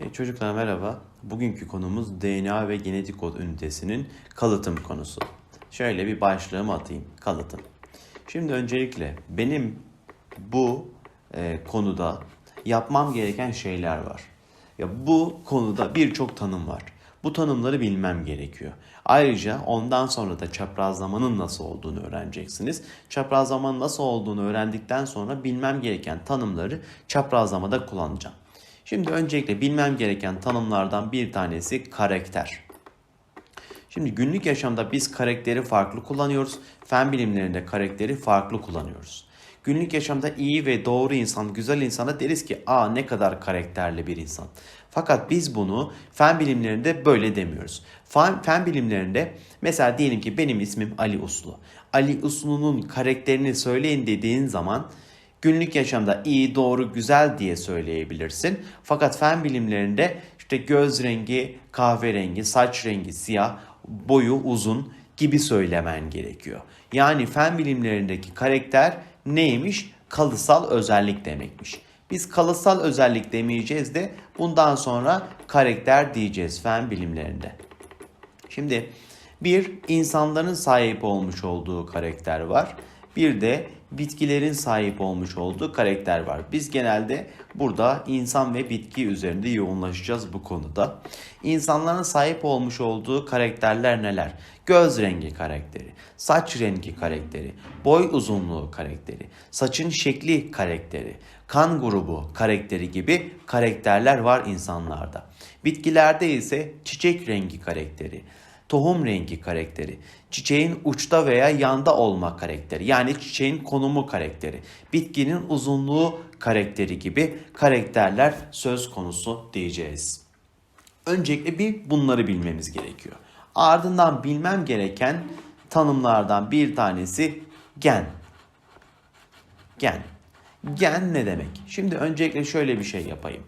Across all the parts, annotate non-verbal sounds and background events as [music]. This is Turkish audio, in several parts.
E, çocuklar merhaba. Bugünkü konumuz DNA ve genetik kod ünitesinin kalıtım konusu. Şöyle bir başlığımı atayım. Kalıtım. Şimdi öncelikle benim bu e, konuda yapmam gereken şeyler var. Ya bu konuda birçok tanım var. Bu tanımları bilmem gerekiyor. Ayrıca ondan sonra da çaprazlamanın nasıl olduğunu öğreneceksiniz. Çaprazlamanın nasıl olduğunu öğrendikten sonra bilmem gereken tanımları çaprazlamada kullanacağım. Şimdi öncelikle bilmem gereken tanımlardan bir tanesi karakter. Şimdi günlük yaşamda biz karakteri farklı kullanıyoruz. Fen bilimlerinde karakteri farklı kullanıyoruz. Günlük yaşamda iyi ve doğru insan, güzel insana deriz ki aa ne kadar karakterli bir insan. Fakat biz bunu fen bilimlerinde böyle demiyoruz. Fen, fen bilimlerinde mesela diyelim ki benim ismim Ali Uslu. Ali Uslu'nun karakterini söyleyin dediğin zaman günlük yaşamda iyi, doğru, güzel diye söyleyebilirsin. Fakat fen bilimlerinde işte göz rengi kahverengi, saç rengi siyah, boyu uzun gibi söylemen gerekiyor. Yani fen bilimlerindeki karakter neymiş? Kalıtsal özellik demekmiş. Biz kalıtsal özellik demeyeceğiz de bundan sonra karakter diyeceğiz fen bilimlerinde. Şimdi bir insanların sahip olmuş olduğu karakter var. Bir de bitkilerin sahip olmuş olduğu karakter var. Biz genelde burada insan ve bitki üzerinde yoğunlaşacağız bu konuda. İnsanların sahip olmuş olduğu karakterler neler? Göz rengi karakteri, saç rengi karakteri, boy uzunluğu karakteri, saçın şekli karakteri, kan grubu karakteri gibi karakterler var insanlarda. Bitkilerde ise çiçek rengi karakteri, tohum rengi karakteri, çiçeğin uçta veya yanda olma karakteri yani çiçeğin konumu karakteri, bitkinin uzunluğu karakteri gibi karakterler söz konusu diyeceğiz. Öncelikle bir bunları bilmemiz gerekiyor. Ardından bilmem gereken tanımlardan bir tanesi gen. Gen. Gen ne demek? Şimdi öncelikle şöyle bir şey yapayım.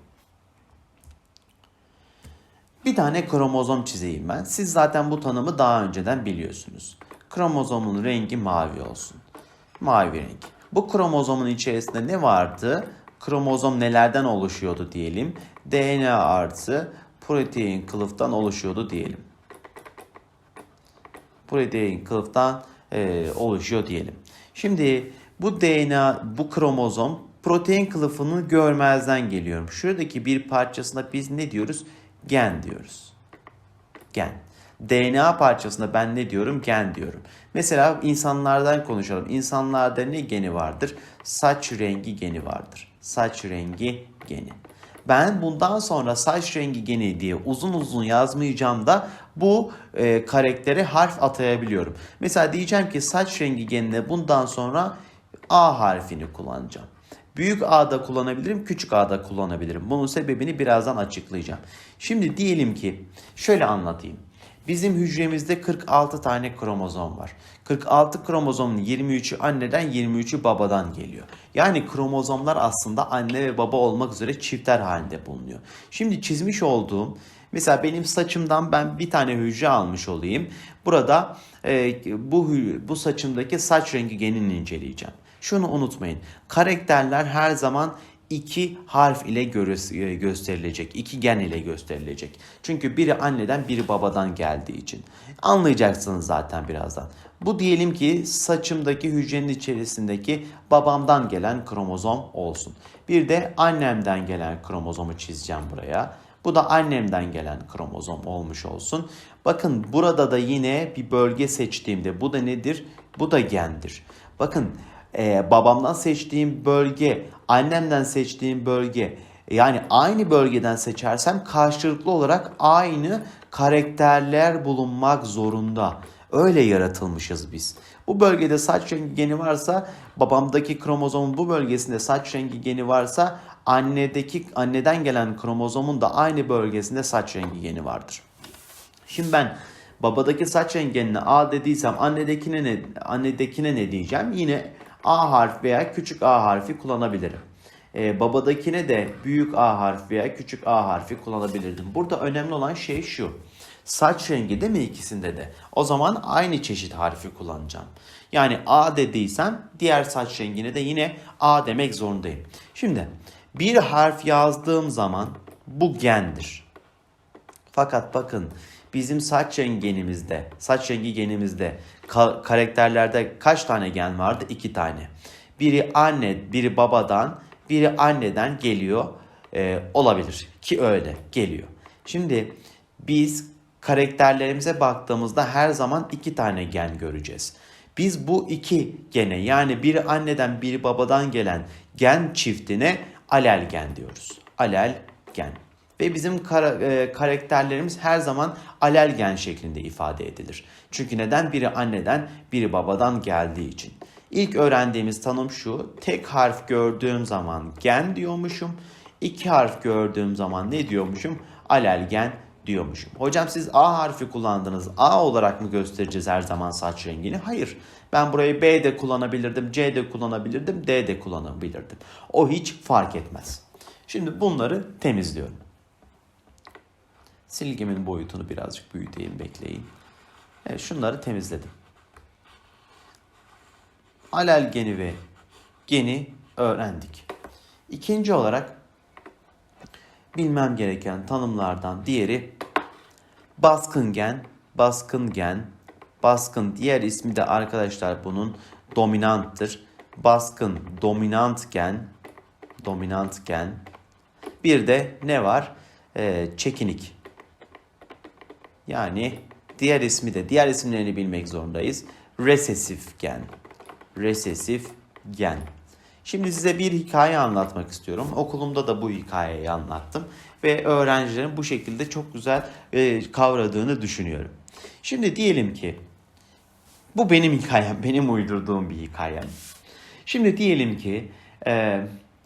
Bir tane kromozom çizeyim ben. Siz zaten bu tanımı daha önceden biliyorsunuz. Kromozomun rengi mavi olsun. Mavi renk. Bu kromozomun içerisinde ne vardı? Kromozom nelerden oluşuyordu diyelim. DNA artı protein kılıftan oluşuyordu diyelim. Protein kılıftan e, oluşuyor diyelim. Şimdi bu DNA, bu kromozom protein kılıfını görmezden geliyorum. Şuradaki bir parçasına biz ne diyoruz? Gen diyoruz. Gen. DNA parçasında ben ne diyorum? Gen diyorum. Mesela insanlardan konuşalım. İnsanlarda ne geni vardır? Saç rengi geni vardır. Saç rengi geni. Ben bundan sonra saç rengi geni diye uzun uzun yazmayacağım da bu e, karaktere harf atayabiliyorum. Mesela diyeceğim ki saç rengi genine bundan sonra A harfini kullanacağım. Büyük A'da kullanabilirim, küçük A'da kullanabilirim. Bunun sebebini birazdan açıklayacağım. Şimdi diyelim ki şöyle anlatayım. Bizim hücremizde 46 tane kromozom var. 46 kromozomun 23'ü anneden 23'ü babadan geliyor. Yani kromozomlar aslında anne ve baba olmak üzere çiftler halinde bulunuyor. Şimdi çizmiş olduğum mesela benim saçımdan ben bir tane hücre almış olayım. Burada e, bu bu saçımdaki saç rengi genini inceleyeceğim. Şunu unutmayın. Karakterler her zaman iki harf ile gö- gösterilecek. iki gen ile gösterilecek. Çünkü biri anneden biri babadan geldiği için. Anlayacaksınız zaten birazdan. Bu diyelim ki saçımdaki hücrenin içerisindeki babamdan gelen kromozom olsun. Bir de annemden gelen kromozomu çizeceğim buraya. Bu da annemden gelen kromozom olmuş olsun. Bakın burada da yine bir bölge seçtiğimde bu da nedir? Bu da gendir. Bakın e, babamdan seçtiğim bölge, annemden seçtiğim bölge yani aynı bölgeden seçersem karşılıklı olarak aynı karakterler bulunmak zorunda. Öyle yaratılmışız biz. Bu bölgede saç rengi geni varsa babamdaki kromozomun bu bölgesinde saç rengi geni varsa annedeki anneden gelen kromozomun da aynı bölgesinde saç rengi geni vardır. Şimdi ben babadaki saç rengenine A dediysem annedekine ne annedekine ne diyeceğim? Yine A harf veya küçük A harfi kullanabilirim. Ee, babadakine de büyük A harfi veya küçük A harfi kullanabilirdim. Burada önemli olan şey şu. Saç rengi değil mi ikisinde de? O zaman aynı çeşit harfi kullanacağım. Yani A dediysem diğer saç rengine de yine A demek zorundayım. Şimdi bir harf yazdığım zaman Bu gendir. Fakat bakın bizim saç rengenimizde, saç rengi genimizde ka- karakterlerde kaç tane gen vardı? İki tane. Biri anne, biri babadan, biri anneden geliyor e, olabilir ki öyle geliyor. Şimdi biz karakterlerimize baktığımızda her zaman iki tane gen göreceğiz. Biz bu iki gene yani biri anneden biri babadan gelen gen çiftine alel gen diyoruz. Alel gen. Ve bizim kara, e, karakterlerimiz her zaman alelgen şeklinde ifade edilir. Çünkü neden? Biri anneden, biri babadan geldiği için. İlk öğrendiğimiz tanım şu. Tek harf gördüğüm zaman gen diyormuşum. İki harf gördüğüm zaman ne diyormuşum? Alelgen diyormuşum. Hocam siz A harfi kullandınız. A olarak mı göstereceğiz her zaman saç rengini? Hayır. Ben burayı B de kullanabilirdim, C de kullanabilirdim, D de kullanabilirdim. O hiç fark etmez. Şimdi bunları temizliyorum. Silgimin boyutunu birazcık büyüteyim bekleyin. Evet şunları temizledim. Alel geni ve geni öğrendik. İkinci olarak bilmem gereken tanımlardan diğeri baskın gen, baskın gen, baskın diğer ismi de arkadaşlar bunun dominanttır. Baskın dominant gen, dominant gen. Bir de ne var? Ee, çekinik. Yani diğer ismi de diğer isimlerini bilmek zorundayız. Resesif gen. Resesif gen. Şimdi size bir hikaye anlatmak istiyorum. Okulumda da bu hikayeyi anlattım ve öğrencilerin bu şekilde çok güzel e, kavradığını düşünüyorum. Şimdi diyelim ki bu benim hikayem, [laughs] benim uydurduğum bir hikayem. Şimdi diyelim ki e,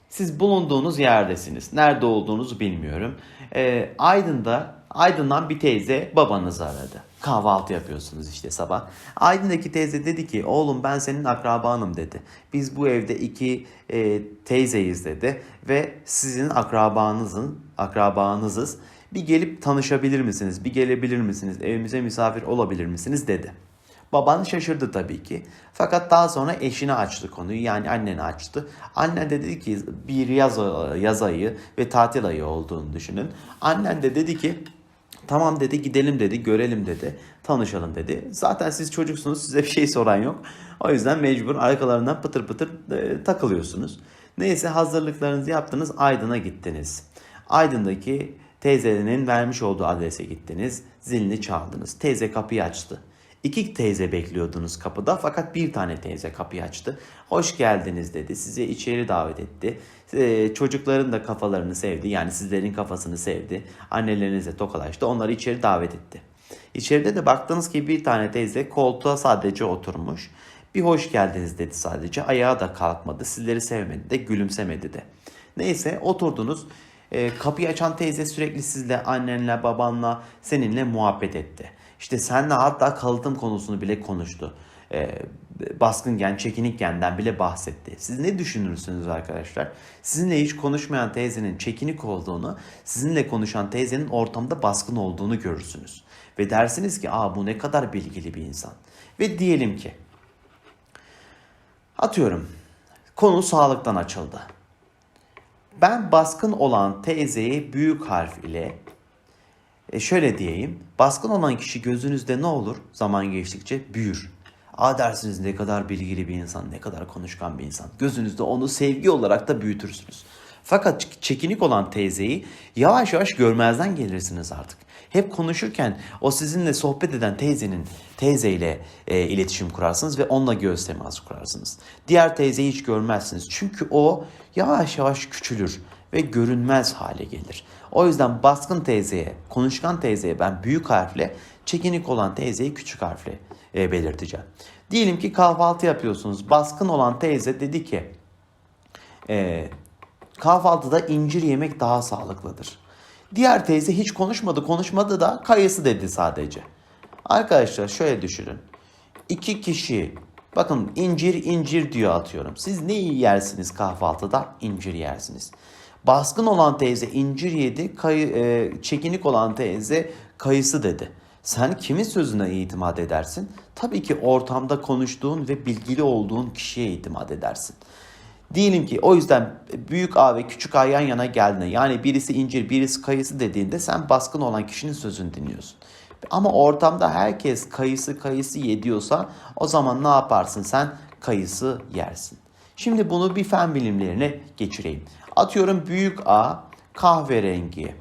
siz bulunduğunuz yerdesiniz. Nerede olduğunuzu bilmiyorum. E, Aydın'da Aydın'dan bir teyze babanızı aradı. Kahvaltı yapıyorsunuz işte sabah. Aydın'daki teyze dedi ki oğlum ben senin akrabanım dedi. Biz bu evde iki e, teyzeyiz dedi. Ve sizin akrabanızın akrabanızız. Bir gelip tanışabilir misiniz? Bir gelebilir misiniz? Evimize misafir olabilir misiniz dedi. Baban şaşırdı tabii ki. Fakat daha sonra eşine açtı konuyu. Yani annene açtı. Annen de dedi ki bir yaz, yaz ayı ve tatil ayı olduğunu düşünün. Annen de dedi ki Tamam dedi gidelim dedi görelim dedi tanışalım dedi. Zaten siz çocuksunuz size bir şey soran yok. O yüzden mecbur arkalarından pıtır pıtır e, takılıyorsunuz. Neyse hazırlıklarınızı yaptınız Aydın'a gittiniz. Aydın'daki teyzenin vermiş olduğu adrese gittiniz. Zilini çaldınız. Teyze kapıyı açtı. İki teyze bekliyordunuz kapıda fakat bir tane teyze kapıyı açtı. Hoş geldiniz dedi. Sizi içeri davet etti. Ee, çocukların da kafalarını sevdi. Yani sizlerin kafasını sevdi. Annelerinizle tokalaştı. Onları içeri davet etti. İçeride de baktınız ki bir tane teyze koltuğa sadece oturmuş. Bir hoş geldiniz dedi sadece. Ayağa da kalkmadı. Sizleri sevmedi de gülümsemedi de. Neyse oturdunuz. Ee, kapıyı açan teyze sürekli sizle, annenle, babanla, seninle muhabbet etti. İşte senle hatta kalıtım konusunu bile konuştu. Ee, baskın gen, çekinik genden bile bahsetti. Siz ne düşünürsünüz arkadaşlar? Sizinle hiç konuşmayan teyzenin çekinik olduğunu, sizinle konuşan teyzenin ortamda baskın olduğunu görürsünüz. Ve dersiniz ki aa bu ne kadar bilgili bir insan. Ve diyelim ki atıyorum konu sağlıktan açıldı. Ben baskın olan teyzeyi büyük harf ile e şöyle diyeyim. Baskın olan kişi gözünüzde ne olur? Zaman geçtikçe büyür. Aa dersiniz ne kadar bilgili bir insan, ne kadar konuşkan bir insan. Gözünüzde onu sevgi olarak da büyütürsünüz. Fakat çekinik olan teyzeyi yavaş yavaş görmezden gelirsiniz artık. Hep konuşurken o sizinle sohbet eden teyzenin teyzeyle e, iletişim kurarsınız ve onunla göz teması kurarsınız. Diğer teyzeyi hiç görmezsiniz. Çünkü o yavaş yavaş küçülür ve görünmez hale gelir. O yüzden baskın teyzeye, konuşkan teyzeye ben büyük harfle, çekinik olan teyzeyi küçük harfle e, belirteceğim. Diyelim ki kahvaltı yapıyorsunuz. Baskın olan teyze dedi ki e, kahvaltıda incir yemek daha sağlıklıdır. Diğer teyze hiç konuşmadı konuşmadı da kayısı dedi sadece. Arkadaşlar şöyle düşünün. İki kişi bakın incir incir diyor atıyorum. Siz ne yersiniz kahvaltıda? İncir yersiniz. Baskın olan teyze incir yedi, kayı, e, çekinik olan teyze kayısı dedi. Sen kimin sözüne itimat edersin? Tabii ki ortamda konuştuğun ve bilgili olduğun kişiye itimat edersin. Diyelim ki o yüzden büyük A ve küçük A yan yana geldiğinde yani birisi incir birisi kayısı dediğinde sen baskın olan kişinin sözünü dinliyorsun. Ama ortamda herkes kayısı kayısı yediyorsa o zaman ne yaparsın sen? Kayısı yersin. Şimdi bunu bir fen bilimlerine geçireyim. Atıyorum büyük A kahverengi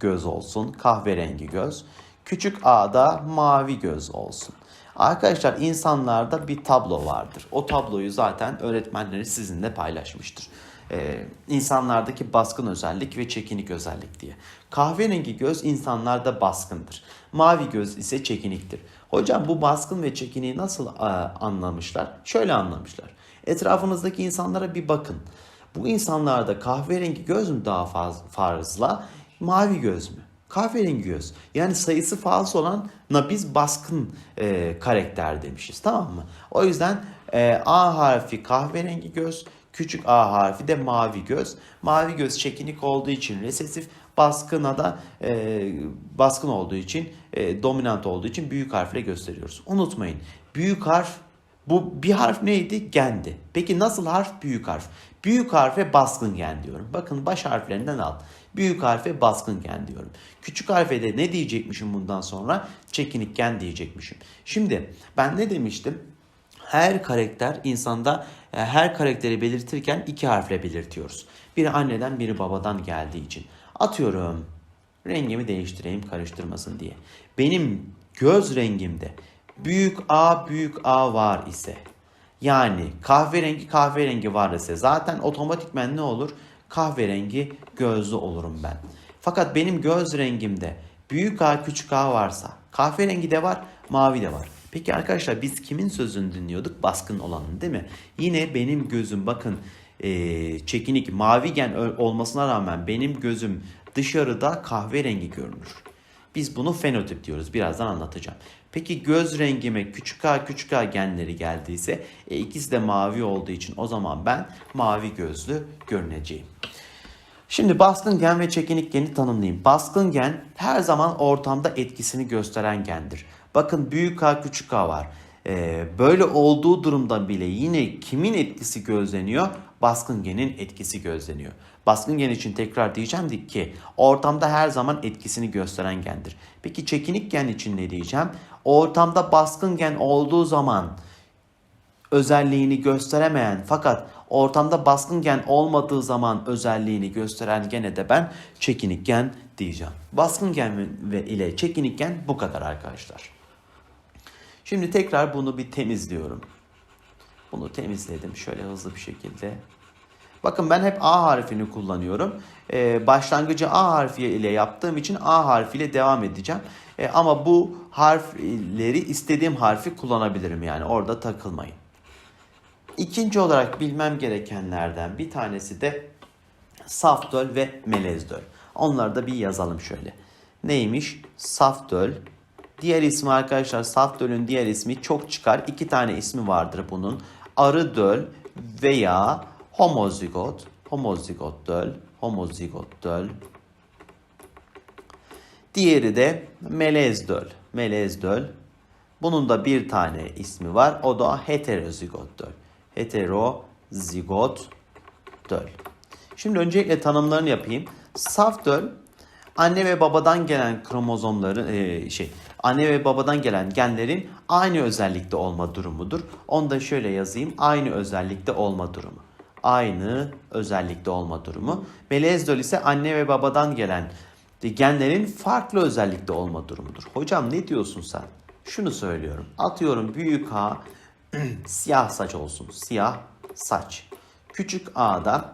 göz olsun. Kahverengi göz. Küçük A'da mavi göz olsun. Arkadaşlar insanlarda bir tablo vardır. O tabloyu zaten öğretmenleri sizinle paylaşmıştır. Ee, insanlardaki baskın özellik ve çekinik özellik diye. Kahverengi göz insanlarda baskındır. Mavi göz ise çekiniktir. Hocam bu baskın ve çekiniği nasıl e, anlamışlar? Şöyle anlamışlar. Etrafınızdaki insanlara bir bakın. Bu insanlarda kahverengi göz mü daha fazla, mavi göz mü? Kahverengi göz. Yani sayısı fazla olana biz baskın e, karakter demişiz tamam mı? O yüzden e, A harfi kahverengi göz, küçük A harfi de mavi göz. Mavi göz çekinik olduğu için resesif, baskına da e, baskın olduğu için, e, dominant olduğu için büyük harfle gösteriyoruz. Unutmayın büyük harf bu bir harf neydi? Gendi. Peki nasıl harf? Büyük harf. Büyük harfe baskın gen diyorum. Bakın baş harflerinden al. Büyük harfe baskın gen diyorum. Küçük harfe de ne diyecekmişim bundan sonra? Çekinik gen diyecekmişim. Şimdi ben ne demiştim? Her karakter insanda e, her karakteri belirtirken iki harfle belirtiyoruz. Biri anneden biri babadan geldiği için. Atıyorum rengimi değiştireyim karıştırmasın diye. Benim göz rengimde büyük A büyük A var ise yani kahverengi kahverengi var ise zaten otomatikmen ne olur? Kahverengi gözlü olurum ben. Fakat benim göz rengimde büyük A küçük A varsa kahverengi de var mavi de var. Peki arkadaşlar biz kimin sözünü dinliyorduk? Baskın olanın değil mi? Yine benim gözüm bakın e, çekinik mavi gen olmasına rağmen benim gözüm dışarıda kahverengi görünür. Biz bunu fenotip diyoruz. Birazdan anlatacağım. Peki göz rengime küçük a küçük a genleri geldiyse e, ikisi de mavi olduğu için o zaman ben mavi gözlü görüneceğim. Şimdi baskın gen ve çekinik geni tanımlayayım. Baskın gen her zaman ortamda etkisini gösteren gendir. Bakın büyük A küçük A var. Ee, böyle olduğu durumda bile yine kimin etkisi gözleniyor? Baskın genin etkisi gözleniyor. Baskın gen için tekrar diyeceğim ki ortamda her zaman etkisini gösteren gendir. Peki çekinik gen için ne diyeceğim? Ortamda baskın gen olduğu zaman özelliğini gösteremeyen fakat ortamda baskın gen olmadığı zaman özelliğini gösteren gene de ben çekinik gen diyeceğim. Baskın gen ve ile çekinik gen bu kadar arkadaşlar. Şimdi tekrar bunu bir temizliyorum. Bunu temizledim şöyle hızlı bir şekilde. Bakın ben hep A harfini kullanıyorum. Ee, başlangıcı A harfi ile yaptığım için A harfiyle devam edeceğim. Ee, ama bu harfleri istediğim harfi kullanabilirim yani orada takılmayın. İkinci olarak bilmem gerekenlerden bir tanesi de safdöl ve melezdöl. Onları da bir yazalım şöyle. Neymiş? Safdöl. Diğer ismi arkadaşlar safdölün diğer ismi çok çıkar. İki tane ismi vardır bunun. Arı döl veya homozigot. Homozigot döl. Homozigot döl. Diğeri de melez döl. Melez döl. Bunun da bir tane ismi var. O da heterozigot döl heterozigot döl. Şimdi öncelikle tanımlarını yapayım. Saf döl anne ve babadan gelen kromozomların e, şey anne ve babadan gelen genlerin aynı özellikte olma durumudur. Onu da şöyle yazayım. Aynı özellikte olma durumu. Aynı özellikte olma durumu. Melez döl ise anne ve babadan gelen genlerin farklı özellikte olma durumudur. Hocam ne diyorsun sen? Şunu söylüyorum. Atıyorum büyük A [clears throat] siyah saç olsun. Siyah saç. Küçük A'da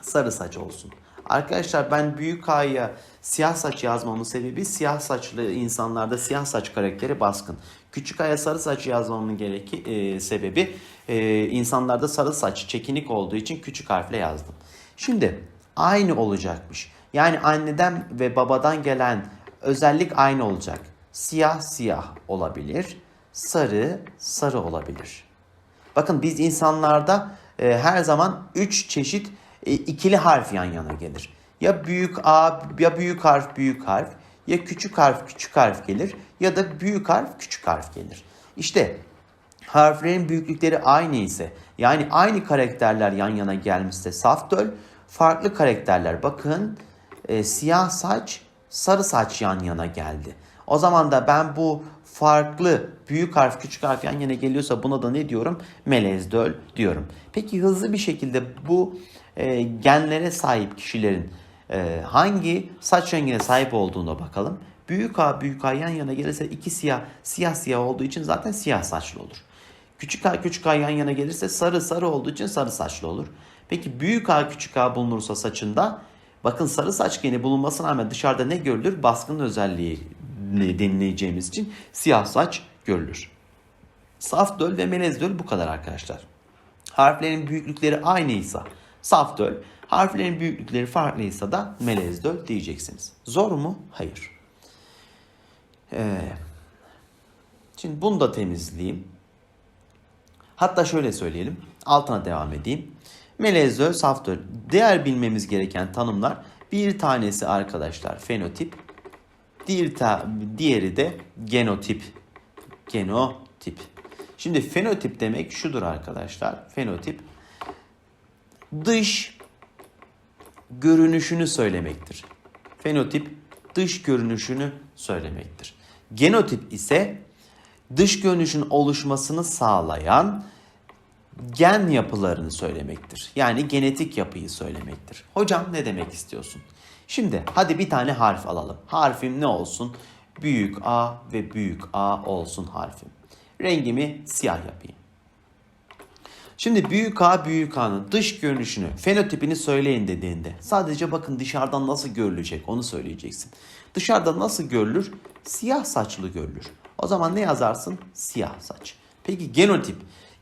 sarı saç olsun. Arkadaşlar ben büyük A'ya siyah saç yazmamın sebebi siyah saçlı insanlarda siyah saç karakteri baskın. Küçük A'ya sarı saç yazmamın gereki, e, sebebi e, insanlarda sarı saç çekinik olduğu için küçük harfle yazdım. Şimdi aynı olacakmış. Yani anneden ve babadan gelen özellik aynı olacak. Siyah siyah olabilir sarı sarı olabilir. Bakın biz insanlarda e, her zaman üç çeşit e, ikili harf yan yana gelir. Ya büyük A ya büyük harf büyük harf ya küçük harf küçük harf gelir ya da büyük harf küçük harf gelir. İşte harflerin büyüklükleri aynı ise yani aynı karakterler yan yana gelmişse saf döl, farklı karakterler bakın e, siyah saç, sarı saç yan yana geldi. O zaman da ben bu farklı büyük harf küçük harf yan yana geliyorsa buna da ne diyorum? Melez döl diyorum. Peki hızlı bir şekilde bu e, genlere sahip kişilerin e, hangi saç rengine sahip olduğuna bakalım. Büyük A büyük A yan yana gelirse iki siyah siyah siyah olduğu için zaten siyah saçlı olur. Küçük A küçük A yan yana gelirse sarı sarı olduğu için sarı saçlı olur. Peki büyük A küçük A bulunursa saçında bakın sarı saç geni bulunmasına rağmen dışarıda ne görülür? Baskın özelliği denileceğimiz için siyah saç görülür. Saf döl ve melez döl bu kadar arkadaşlar. Harflerin büyüklükleri aynıysa saf döl, harflerin büyüklükleri farklıysa da melez döl diyeceksiniz. Zor mu? Hayır. Ee, şimdi bunu da temizleyeyim. Hatta şöyle söyleyelim. Altına devam edeyim. Melez döl, saf döl. Diğer bilmemiz gereken tanımlar bir tanesi arkadaşlar fenotip, diğer ta, diğeri de genotip. Genotip. Şimdi fenotip demek şudur arkadaşlar. Fenotip dış görünüşünü söylemektir. Fenotip dış görünüşünü söylemektir. Genotip ise dış görünüşün oluşmasını sağlayan gen yapılarını söylemektir. Yani genetik yapıyı söylemektir. Hocam ne demek istiyorsun? Şimdi hadi bir tane harf alalım. Harfim ne olsun? Büyük A ve büyük A olsun harfim. Rengimi siyah yapayım. Şimdi büyük A büyük A'nın dış görünüşünü, fenotipini söyleyin dediğinde sadece bakın dışarıdan nasıl görülecek onu söyleyeceksin. Dışarıda nasıl görülür? Siyah saçlı görülür. O zaman ne yazarsın? Siyah saç. Peki genotip.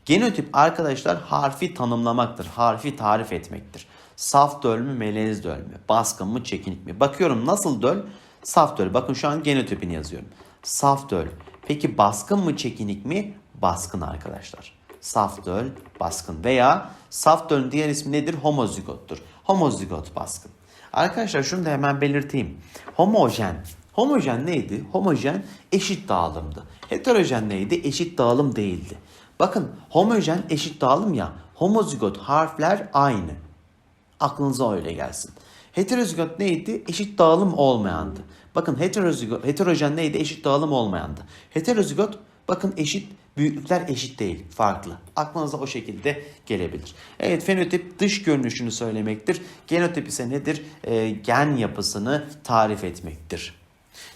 Genotip arkadaşlar harfi tanımlamaktır. Harfi tarif etmektir. Saf döl mü, melez döl mü? Baskın mı, çekinik mi? Bakıyorum nasıl döl? Saf döl. Bakın şu an genotipini yazıyorum. Saf döl. Peki baskın mı, çekinik mi? Baskın arkadaşlar. Saf döl, baskın veya saf dölün diğer ismi nedir? Homozigottur. Homozigot baskın. Arkadaşlar şunu da hemen belirteyim. Homojen. Homojen neydi? Homojen eşit dağılımdı. Heterojen neydi? Eşit dağılım değildi. Bakın homojen eşit dağılım ya. Homozigot harfler aynı. Aklınıza öyle gelsin. Heterozigot neydi? Eşit dağılım olmayandı. Bakın heterozigot, heterojen neydi? Eşit dağılım olmayandı. Heterozigot bakın eşit büyüklükler eşit değil, farklı. Aklınıza o şekilde gelebilir. Evet fenotip dış görünüşünü söylemektir. Genotip ise nedir? Ee, gen yapısını tarif etmektir.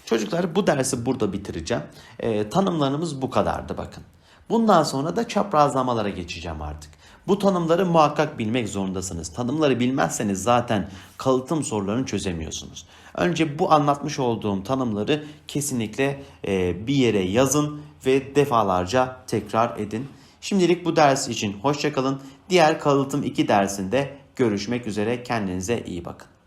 Çocuklar bu dersi burada bitireceğim. Ee, tanımlarımız bu kadardı bakın. Bundan sonra da çaprazlamalara geçeceğim artık. Bu tanımları muhakkak bilmek zorundasınız. Tanımları bilmezseniz zaten kalıtım sorularını çözemiyorsunuz. Önce bu anlatmış olduğum tanımları kesinlikle e, bir yere yazın ve defalarca tekrar edin. Şimdilik bu ders için hoşçakalın. Diğer kalıtım 2 dersinde görüşmek üzere. Kendinize iyi bakın.